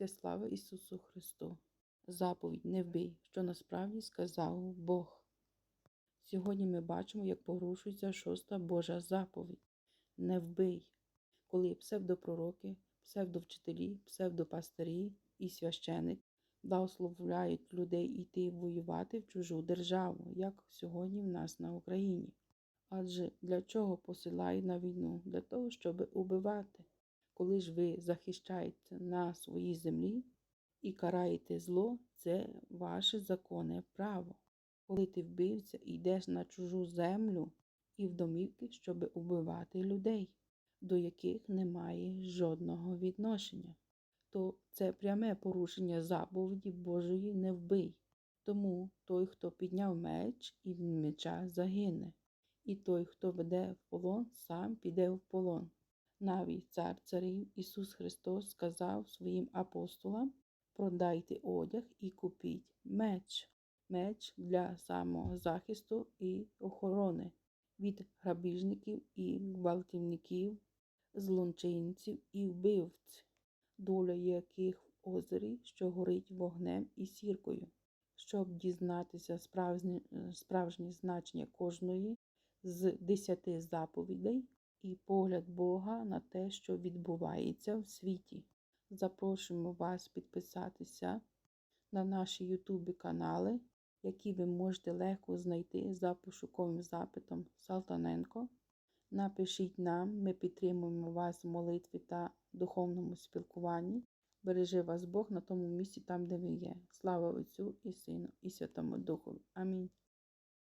Все слава Ісусу Христу. Заповідь не вбий, що насправді сказав Бог. Сьогодні ми бачимо, як порушується шоста Божа заповідь не вбий, коли псевдопророки, псевдовчителі, псевдопастирі і священик благословляють людей йти воювати в чужу державу, як сьогодні в нас на Україні. Адже для чого посилають на війну? Для того, щоб убивати. Коли ж ви захищаєте на своїй землі і караєте зло, це ваше законне право. Коли ти вбивця і йдеш на чужу землю і в домівки, щоб убивати людей, до яких немає жодного відношення, то це пряме порушення заповіді Божої не вбий. Тому той, хто підняв меч і меча загине, і той, хто веде в полон, сам піде в полон. Навіть цар царів Ісус Христос сказав своїм апостолам: продайте одяг і купіть меч, меч для самозахисту і охорони від грабіжників і гвалтівників, злочинців і вбивць, доля яких в озері, що горить вогнем і сіркою. Щоб дізнатися справжнє значення кожної з десяти заповідей і погляд Бога на те, що відбувається в світі. Запрошуємо вас підписатися на наші ютубі канали, які ви можете легко знайти за пошуковим запитом Салтаненко. Напишіть нам, ми підтримуємо вас в молитві та духовному спілкуванні. Бережи вас Бог на тому місці, там, де ви є. Слава Отцю і Сину, і Святому Духу. Амінь.